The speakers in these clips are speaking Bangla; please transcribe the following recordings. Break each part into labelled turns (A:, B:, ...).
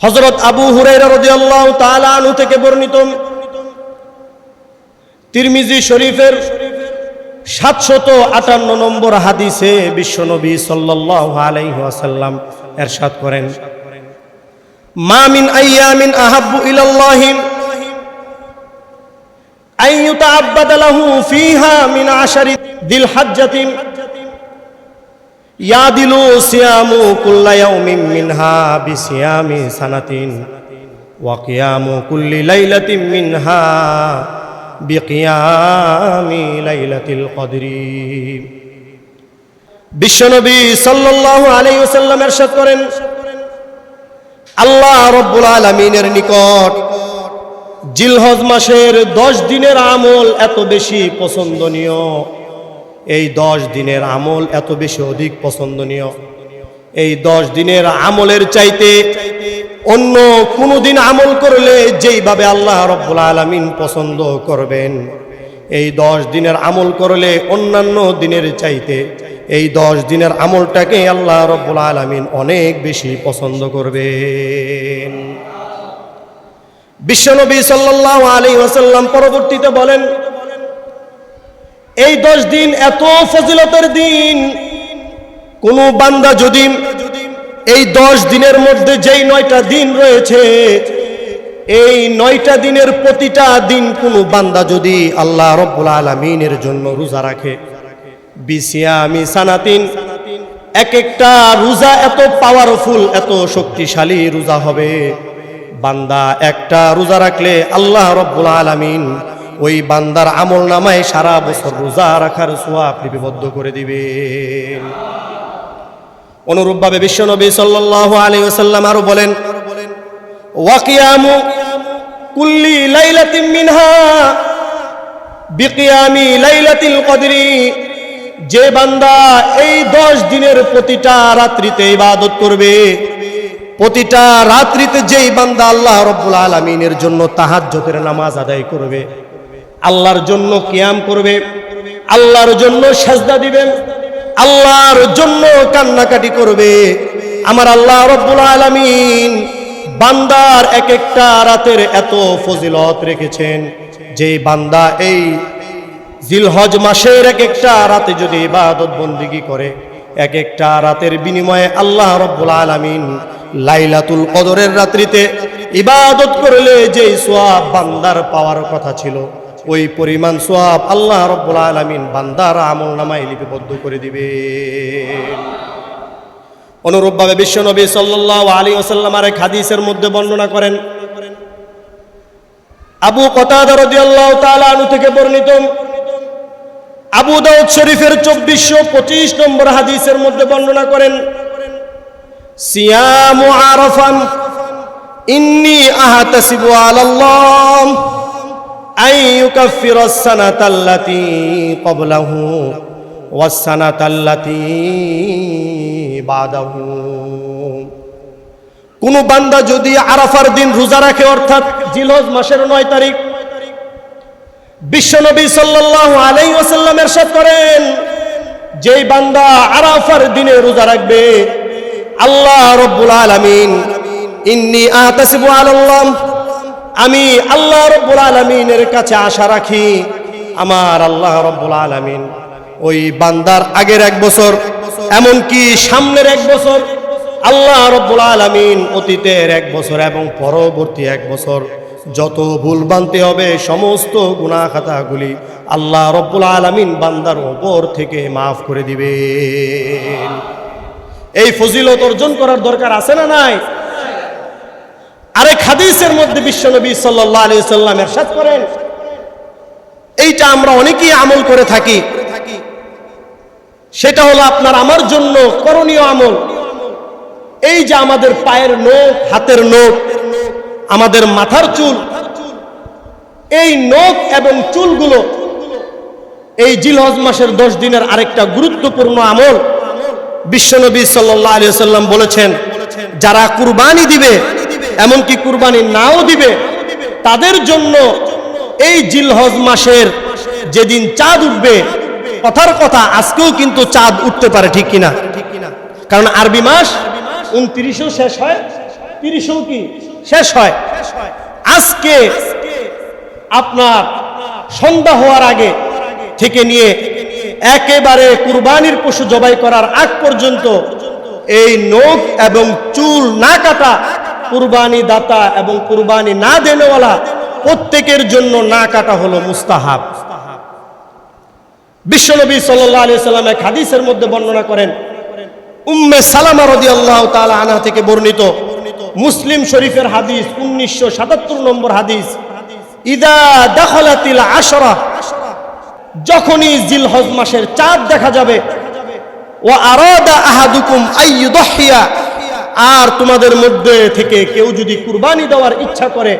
A: হজরত আবু হুরাইরা রাদিয়াল্লাহু তাআলা আনহু থেকে বর্ণিত তিরমিজি শরীফের সাতশত আটান্ন নম্বর হাদিসে বিশ্বনবী সাল্লাল্লাহু আলাইহি ওয়াসাল্লাম এরশাদ করেন, মা মিন আইয়ামিন আহাব্বু ইলাল্লাহি আন ইউতাআব্বাদা লাহু ফিহা মিন আশারি দিল হাজ্জাতিন ইয়াদিলু সিয়ামু কুল্লা ইয়াউমিন মিনহা বিসিয়ামি সানাতিন ওয়া কিয়ামু কুল্লি লাইলাতিন মিনহা বিকিয়ামি লাইলাতিল কদরি বিশ্বনবী সাল্লাল্লাহু আলাইহি ওয়াসাল্লাম ارشاد করেন আল্লাহ রব্বুল আলামিনের নিকট জিলহজ মাসের দশ দিনের আমল এত বেশি পছন্দনীয় এই দশ দিনের আমল এত বেশি অধিক পছন্দনীয়। এই দশ দিনের আমলের চাইতে অন্য কোনো দিন আমল করলে যেইভাবে আল্লাহ রব্বুল আলমিন পছন্দ করবেন, এই দশ দিনের আমল করলে অন্যান্য দিনের চাইতে এই দশ দিনের আমলটাকে আল্লাহ রব্বুল আলমিন অনেক বেশি পছন্দ করবেন। বিশ্বনবী সাল্লাল্লাহু আলাইহি ওয়াসাল্লাম পরবর্তীতে বলেন এই দশ দিন এত ফজিলতের দিন। কোন বান্দা যদি এই দশ দিনের মধ্যে যেই নয়টা দিন রয়েছে, এই নয়টা দিনের প্রতিটা দিন কোন বান্দা যদি আল্লাহ রব্বুল আলমিনের জন্য রোজা রাখে, বিসিয়ামি সানাতিন, এক একটা রোজা এত পাওয়ারফুল এত শক্তিশালী রোজা হবে। বান্দা একটা রোজা রাখলে আল্লাহ রব্বুল আলমিন ওই বান্দার আমল নামায় সারা বছর রোজা রাখার সোয়াব লিপিবদ্ধ করে দিবেন অনুরূপভাবে বিশ্বনবী সাল্লাল্লাহু আলাইহি ওয়াসাল্লাম আরও বলেন ওয়াকিয়ামু কুল্লি লাইলাতিন মিনহা, বিকিয়ামি লাইলাতিল কদরি, যে বান্দা এই দশ দিনের প্রতিটা রাত্রিতে ইবাদত করবে, প্রতিটা রাত্রিতে যেই বান্দা আল্লাহ রব্বুল আলমিনের জন্য তাহাজ্জতের নামাজ আদায় করবে আল্লাহর জন্য কিয়াম করবে, আল্লাহর জন্য সাজদা দিবেন, আল্লাহর জন্য কান্নাকাটি করবে। আমার আল্লাহ রব্বুল আলমিন বান্দার এক একটা রাতের এত ফজিলত রেখেছেন যে বান্দা এই জিলহজ মাসের এক একটা রাতে যদি ইবাদত বন্দিগি করে এক একটা রাতের বিনিময়ে আল্লাহ রব্বুল আলমিন লাইলাতুল কদরের রাত্রিতে ইবাদত করলে যে সোয়াব বান্দার পাওয়ার কথা ছিল ওই পরিমাণ সোয়াব আল্লাহ রব্বুল আলমিন বান্দার আমল নামায় লিপিবদ্ধ করে দিবে। অনুরূপভাবে বিশ্বনবী সাল্লাহ আলী ওসাল্লাম আর এক হাদিসের মধ্যে বর্ণনা করেন, আবু কতাদা রাদিয়াল্লাহু তাআলা আনহু থেকে বর্ণিত, আবু দাউদ শরীফের চব্বিশশো পঁচিশ নম্বর হাদিসের মধ্যে বর্ণনা করেন, সিয়ামু আরফান, ইন্নি আহাতাসিবু আলাল্লাহ। কোন বান্দা যদি আরাফার দিন রোজা রাখে, অর্থাৎ জিলহজ মাসের নয় তারিখ, বিশ্বনবী সাল্লাল্লাহু আলাই ওসাল্লাম এরশাদ করেন, যেই বান্দা আরাফার দিনে রোজা রাখবে, আল্লাহ রব্বুল আলমিন, ইন্নি আতাসিবু আল্লাহ আমি আল্লাহ রব্বুল আলামিনের কাছে আশা রাখি, আমার আল্লাহ রব্বুল আলামিন ওই বান্দার আগের এক বছর, এমনকি সামনের এক বছর, আল্লাহ রব্বুল আলামিন অতীতের এক বছর এবং পরবর্তী এক বছর যত ভুল বানতে হবে, সমস্ত গুনাহ খাতাগুলি আল্লাহ রব্বুল আলামিন বান্দার ওপর থেকে মাফ করে দিবেন। এই ফজিলত অর্জন করার দরকার আছে না নাই? আরেক হাদিসের মধ্যে বিশ্বনবী সাল্লাহ আলি সাল্লাম এরশাদ করেন। এইটা আমরা অনেকেই আমল করে থাকি। সেটা হলো আপনার আমার জন্য করণীয় আমল। এই যে আমাদের পায়ের নোখ, হাতের নোখ, আমাদের মাথার চুল, এই নখ এবং চুলগুলো এই জিলহজ মাসের দশ দিনের আরেকটা গুরুত্বপূর্ণ আমল। বিশ্বনবী সাল্লাহ আলিয়া সাল্লাম বলেছেন, যারা কুরবানি দিবে এমনকি কুরবানি নাও দিবে, তাদের জন্য এই জিলহজ মাসের যেদিন চাঁদ উঠবে, কথার কথা আজকেও কিন্তু চাঁদ উঠতে পারে ঠিক কিনা? কারণ আরবি মাস উনত্রিশও শেষ হয়, তিরিশেও কি? শেষ হয়। আজকে আপনার সন্ধ্যা হওয়ার আগে থেকে নিয়ে একেবারে কুরবানির পশু জবাই করার আগ পর্যন্ত এই নখ এবং চুল না কাটা কুরবানি দাতা এবং কুরবানি না দেনেওয়ালা প্রত্যেকের জন্য না কাটা হলো মুস্তাহাব। বিশ্বনবী সাল্লাহ আলিয়া সাল্লাম হাদিসের মধ্যে বর্ণনা করেন, উম্মে সালামা রদি আল্লাহ তালা আনা থেকে বর্ণিত মুসলিম শরীফের হাদিস, উনিশশো সাতাত্তর নম্বর হাদিস, ইদা দখলাতিল আশরা, যখনই জিল হজ মাসের চাঁদ দেখা যাবে ও আরাদা আহাদুকুম আইয়ুদহিয়া আর তোমাদের মধ্যে থেকে কেউ যদি কুরবানি দেওয়ার ইচ্ছা করে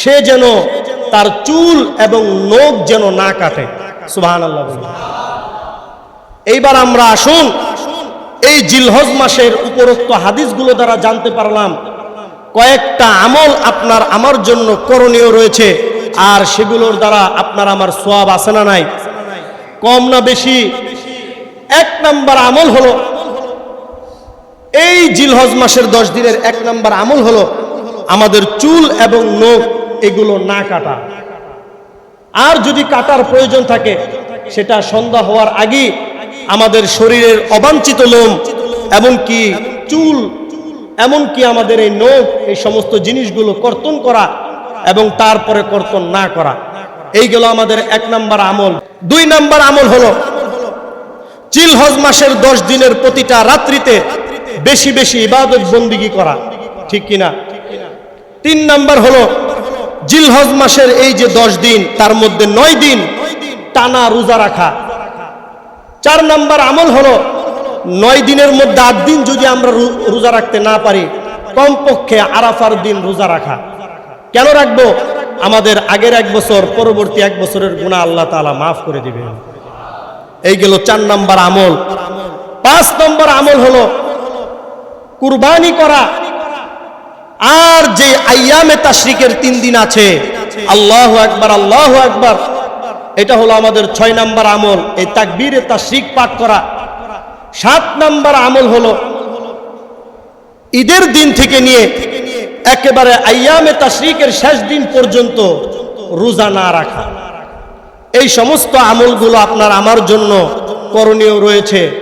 A: সে যেন তার চুল এবং নখ যেন না কাটে। এইবার আমরা আসুন, এই জিলহজ মাসের উপরোক্ত হাদিসগুলো দ্বারা জানতে পারলাম, কয়েকটা আমল আপনার আমার জন্য করণীয় রয়েছে, আর সেগুলোর দ্বারা আপনার আমার সোয়াব আছে না নাই। কম না বেশি? এক নাম্বার আমল হলো, এই জিলহজ মাসের দশ দিনের এক নাম্বার আমল হলো আমাদের চুল এবং নখ এগুলো না কাটা। আর যদি কাটার প্রয়োজন থাকে, সেটা সন্ধ্যা হওয়ার আগেই আমাদের শরীরের অবাঞ্ছিত লোম এমনকি চুল, এমনকি আমাদের এই নখ, এই সমস্ত জিনিসগুলো কর্তন করা এবং তারপরে কর্তন না করা। এইগুলো আমাদের এক নাম্বার আমল। দুই নাম্বার আমল হলো চিলহজ মাসের দশ দিনের প্রতিটা রাত্রিতে বেশি বেশি ইবাদত বন্দিগি করা, ঠিক কিনা? তিন নাম্বার হলো জিলহজ মাসের এই যে দশ দিন, তার মধ্যে নয় দিন টানা রোজা রাখা। চার নাম্বার আমল হলো, নয় দিনের মধ্যে আট দিন যদি আমরা রোজা রাখতে না পারি, কমপক্ষে আরাফার দিন রোজা রাখা। কেন রাখব? আমাদের আগের এক বছর, পরবর্তী এক বছরের গুণা আল্লাহ তালা মাফ করে দিবেন। এই গেল চার নম্বর আমল। পাঁচ নম্বর আমল হলো কুরবানি করা। আর যে আয়ামে তাশরিকের তিন দিন আছে, আল্লাহ একবার আল্লাহ একবার এটা হলো আমাদের ছয় নম্বর আমল, এই তাকবীরে তাশরিক পাঠ করা। সাত নম্বর আমল হলো ঈদের দিন থেকে নিয়ে একেবারে আয়ামে তাশরিকের শেষ দিন পর্যন্ত রোজা না রাখা। এই সমস্ত আমলগুলো আপনার আমার জন্য করণীয় রয়েছে।